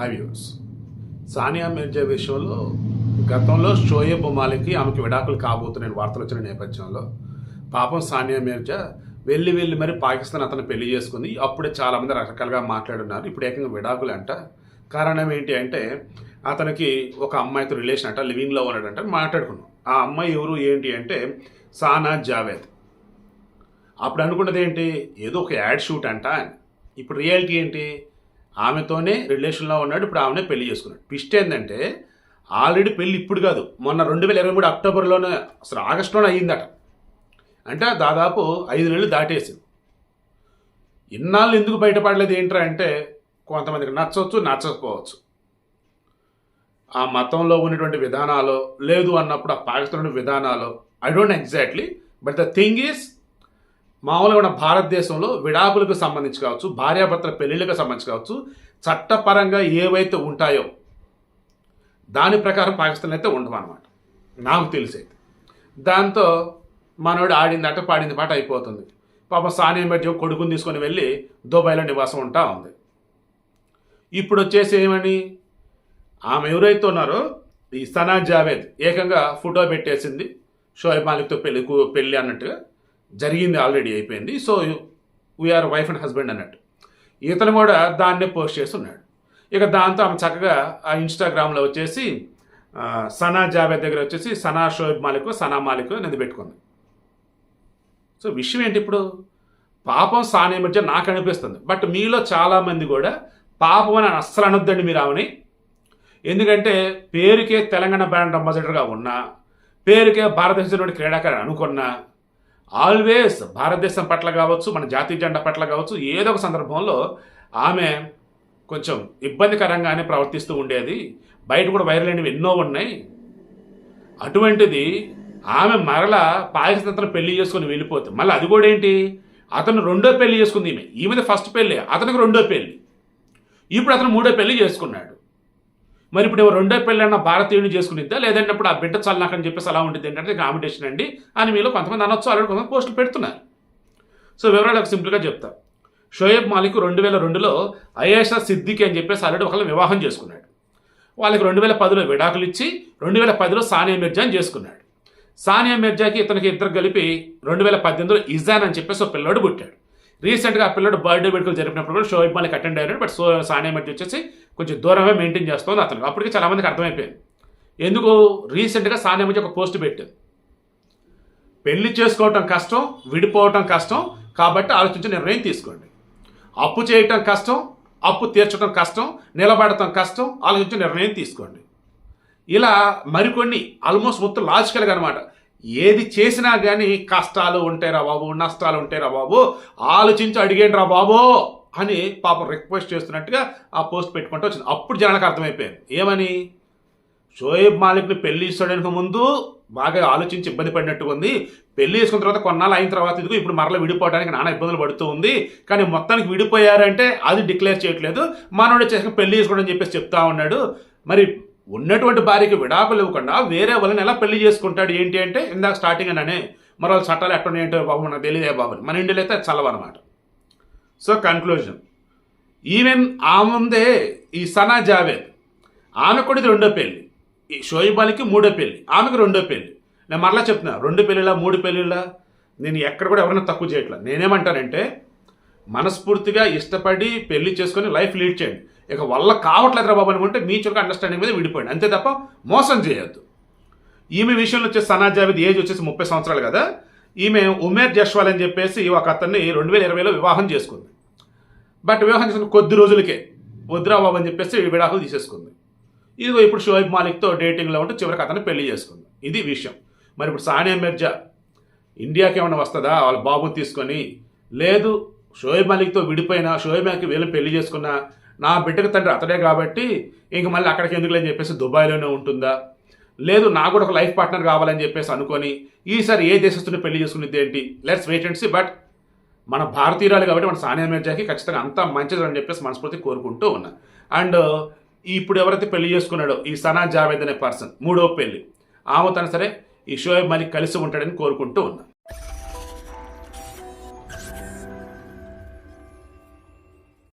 High views Sania Mirza విషయంలో గతంలో షోయబ్ మాలిక్కి ఆమెకి విడాకులు కాబోతున్న వార్తలు వచ్చిన నేపథ్యంలో పాపం సానియా మిర్జా వెళ్ళి వెళ్ళి మరి పాకిస్తాన్ అతను పెళ్ళి చేసుకుంది. అప్పుడే చాలామంది రకరకాలుగా మాట్లాడున్నారు. ఇప్పుడు ఏకంగా విడాకులు అంట కారణం ఏంటి అంటే అతనికి ఒక అమ్మాయితో రిలేషన్ అంట లివింగ్లో ఉన్నాడంట మాట్లాడుకున్నాం. ఆ అమ్మాయి ఎవరు ఏంటి అంటే సానా జావేద్. అప్పుడు అనుకున్నది ఏంటి? ఏదో ఒక యాడ్ షూట్ అంట ఇప్పుడు రియాలిటీ ఏంటి? ఆమెతోనే రిలేషన్లో ఉన్నాడు ఇప్పుడు ఆమెనే పెళ్ళి చేసుకున్నాడు. ట్విస్ట్ ఏంటంటే ఆల్రెడీ పెళ్ళి ఇప్పుడు కాదు. మొన్న రెండు వేల ఇరవై మూడు అక్టోబర్లోనే అసలు ఆగస్టులోనే అయ్యిందట. అంటే దాదాపు ఐదు నెలలు దాటేసింది. ఇన్నాళ్ళు ఎందుకు బయటపడలేదు ఏంట్రా అంటే కొంతమందికి నచ్చవచ్చు నచ్చకపోవచ్చు. ఆ మతంలో ఉన్నటువంటి విధానాలు లేదు అన్నప్పుడు ఆ పాకిస్తాన్ విధానాలు I don't exactly but the thing is మామూలుగా ఉన్న భారతదేశంలో విడాకులకు సంబంధించి కావచ్చు భార్యాభర్తల పెళ్ళిళ్ళకు సంబంధించి కావచ్చు చట్టపరంగా ఏవైతే ఉంటాయో దాని ప్రకారం పాకిస్తాన్ అయితే ఉండవన్నమాట నాకు తెలిసేది దాంతో మనోడు ఆడింది అట పాడింది పాట అయిపోతుంది. పాపం సానియా మిర్జా కొడుకుని తీసుకొని వెళ్ళి దుబాయ్లో నివాసం ఉంటా ఉంది. ఇప్పుడు వచ్చేసి ఏమని? ఆమె ఎవరైతే ఉన్నారో ఈ సనా జావేద్ ఏకంగా ఫోటో పెట్టేసింది షోయబ్ మాలిక్తో పెళ్ళి పెళ్ళి అన్నట్టుగా. జరిగింది ఆల్రెడీ అయిపోయింది. So we are wife and husband అన్నట్టు. ఇతను కూడా దాన్నే పోస్ట్ చేస్తున్నాడు. ఇక దాంతో ఆమె చక్కగా ఆ ఇన్స్టాగ్రామ్లో వచ్చేసి సనా జావేద్ దగ్గర వచ్చేసి సనా షోయబ్ మాలిక్ సనా మాలిక్ అనేది పెట్టుకుంది. సో విషయం ఏంటి ఇప్పుడు? పాపం సానియా మధ్య నాకు అనిపిస్తుంది. బట్ మీలో చాలామంది కూడా పాపం అని అస్సలు అనొద్దండి మీరు ఆమెని. ఎందుకంటే పేరుకే తెలంగాణ బ్రాండ్ అంబాసిడర్గా ఉన్నా పేరుకే భారతదేశంలోని క్రీడాకారుడు అనుకున్నా ఆల్వేస్ భారతదేశం పట్ల కావచ్చు మన జాతీయ జెండా పట్ల కావచ్చు ఏదో ఒక సందర్భంలో ఆమె కొంచెం ఇబ్బందికరంగానే ప్రవర్తిస్తూ ఉండేది. బయట కూడా వైరల్ అయినవి ఎన్నో ఉన్నాయి. అటువంటిది ఆమె మరలా పాకిస్తాన్ పెళ్ళి చేసుకుని వెళ్ళిపోతుంది మళ్ళీ అది కూడా ఏంటి? అతను రెండో పెళ్ళి చేసుకుంది ఈమె. ఈమెది ఫస్ట్ పెళ్ళి అతనికి రెండో పెళ్ళి. ఇప్పుడు అతను మూడో పెళ్ళి చేసుకున్నాడు. మరి ఇప్పుడు రెండో పెళ్ళన్న భారతీయుని భారతీయుడిని చేసుకునిద్దా? లేదంటే ఇప్పుడు ఆ బిడ్డ చల్లనాకని చెప్పేసి అలా ఉంటుంది ఏంటంటే కాంపిటీషన్ అండి అని మీలో కొంతమంది అనొచ్చు ఆల్రెడీ కొంతమంది పోస్టులు పెడుతున్నారు. సో వివరాలు సింపుల్గా చెప్తా. షోయబ్ మాలిక్ రెండు వేల రెండులో అయేషా సిద్దికి అని చెప్పేసి ఆల్రెడీ ఒకళ్ళు వివాహం చేసుకున్నాడు. వాళ్ళకి రెండు వేల పదిలో విడాకులు ఇచ్చి రెండు వేల పదిలో సానియా మిర్జాని చేసుకున్నాడు. సానియా మిర్జాకి ఇతనికి ఇద్దరు కలిపి రెండు వేల పద్దెనిమిదిలో ఇజాన్ అని చెప్పేసి ఒక పిల్లోడు పుట్టాడు. రీసెంట్గా ఆ పిల్లడు బర్త్డే వేడుకలు జరిపినప్పుడు కూడా షోయబ్ మాలిక్ అటెండ్ అయ్యాడు బట్ సో సానియా మిర్జా వచ్చేసి కొంచెం దూరమే మెయింటైన్ చేస్తుంది అతను. అప్పటికి చాలామందికి అర్థమైపోయింది. ఎందుకు రీసెంట్గా సానియా మిర్జా ఒక పోస్ట్ పెట్టింది పెళ్ళి చేసుకోవటం కష్టం విడిపోవటం కష్టం కాబట్టి ఆలోచించి నిర్ణయం తీసుకోండి. అప్పు చేయటం కష్టం అప్పు తీర్చడం కష్టం నిలబడటం కష్టం ఆలోచించి నిర్ణయం తీసుకోండి. ఇలా మరికొన్ని ఆల్మోస్ట్ మొత్తం లాజికల్గా అనమాట ఏది చేసినా కానీ కష్టాలు ఉంటాయిరా బాబు నష్టాలు ఉంటాయిరా బాబు. ఆలోచించి అడిగేండి రా బాబు అని పాపం రిక్వెస్ట్ చేస్తున్నట్టుగా ఆ పోస్ట్ పెట్టుకుంటూ వచ్చింది. అప్పుడు జనాలకు అర్థమైపోయింది. ఏమని? షోయబ్ మాలిక్ని పెళ్ళి ఇస్తాడానికి ముందు బాగా ఆలోచించి ఇబ్బంది పడినట్టుగా ఉంది. పెళ్ళి చేసుకున్న తర్వాత కొన్నాళ్ళు అయిన తర్వాత ఇదిగో ఇప్పుడు మరలా విడిపోవడానికి నానా ఇబ్బందులు పడుతూ ఉంది. కానీ మొత్తానికి విడిపోయారంటే అది డిక్లేర్ చేయట్లేదు. మనోడు చేసిన పెళ్ళి చేసుకోవడం అని చెప్పేసి చెప్తా ఉన్నాడు. మరి ఉన్నటువంటి భార్యకి విడాకులు ఇవ్వకుండా వేరే వాళ్ళని ఎలా పెళ్ళి చేసుకుంటాడు ఏంటి అంటే ఇందాక స్టార్టింగ్ అనే మరి వాళ్ళ చట్టాలు ఎట్లా ఏంటో బాబు మనకు తెలియదే బాబు మన ఇండియాలో అయితే చల్లవన్నమాట. సో కన్క్లూజన్ ఈవెన్ ఆముందే ఈ సనా జావేద్ ఆమె కూడా ఇది రెండో పెళ్ళి ఈ షోయిబ్ అలీకి మూడో పెళ్ళి ఆమెకు రెండో పెళ్ళి నేను మరలా చెప్తున్నా రెండు పెళ్ళిలా మూడు పెళ్ళిలా నేను ఎక్కడ కూడా ఎవరైనా తక్కువ చేయట్లేదు నేనేమంటానంటే మనస్ఫూర్తిగా ఇష్టపడి పెళ్ళి చేసుకొని లైఫ్ లీడ్ చేయండి. ఇక వల్ల కావట్లేదురా బాబు అనుకుంటే మ్యూచువల్గా అండర్స్టాండింగ్ మీద విడిపోయింది అంతే తప్ప మోసం చేయొద్దు. ఈమె విషయంలో వచ్చేసి సనా జావేద్ ఏజ్ వచ్చేసి ముప్పై సంవత్సరాలు కదా. ఈమె ఉమేర్ జస్వాల్ అని చెప్పేసి ఒక అతన్ని రెండు వేల ఇరవైలో వివాహం చేసుకుంది. బట్ వివాహం చేసిన కొద్ది రోజులకే వద్దురా బాబు అని చెప్పేసి విడాకులు తీసేసుకుంది. ఇదిగో ఇప్పుడు షోయబ్ మాలిక్తో డేటింగ్లో ఉంటూ చివరికి అతను పెళ్ళి చేసుకుంది. ఇది విషయం. మరి ఇప్పుడు సానియా మిర్జా ఇండియాకి ఏమైనా వస్తుందా? వాళ్ళ బాబుని తీసుకొని లేదు షోయబ్ మాలిక్తో విడిపోయినా షోయబ్ మాలిక్ వీళ్ళని పెళ్ళి చేసుకున్నా నా బిడ్డకు తండ్రి అతడే కాబట్టి ఇంక మళ్ళీ అక్కడికి ఎందుకులే అని చెప్పేసి దుబాయ్లోనే ఉంటుందా? లేదు నాకు కూడా ఒక లైఫ్ పార్ట్నర్ కావాలని చెప్పేసి అనుకొని ఈసారి ఏ దేశస్తుని పెళ్ళి చేసుకునేది ఏంటి? Let's wait and see but మన భారతీయురాలు కాబట్టి మన సానియా మిర్జాకి ఖచ్చితంగా అంతా మంచిది అని చెప్పేసి మనస్ఫూర్తి కోరుకుంటూ ఉన్నా. అండ్ ఇప్పుడు ఎవరైతే పెళ్ళి చేసుకున్నాడో ఈ సనా జావేద్ అనే పర్సన్ మూడో పెళ్ళి ఆమె తన సరే ఈ షోయబ్ మలిక్ కలిసి ఉంటాడని కోరుకుంటూ ఉన్నా.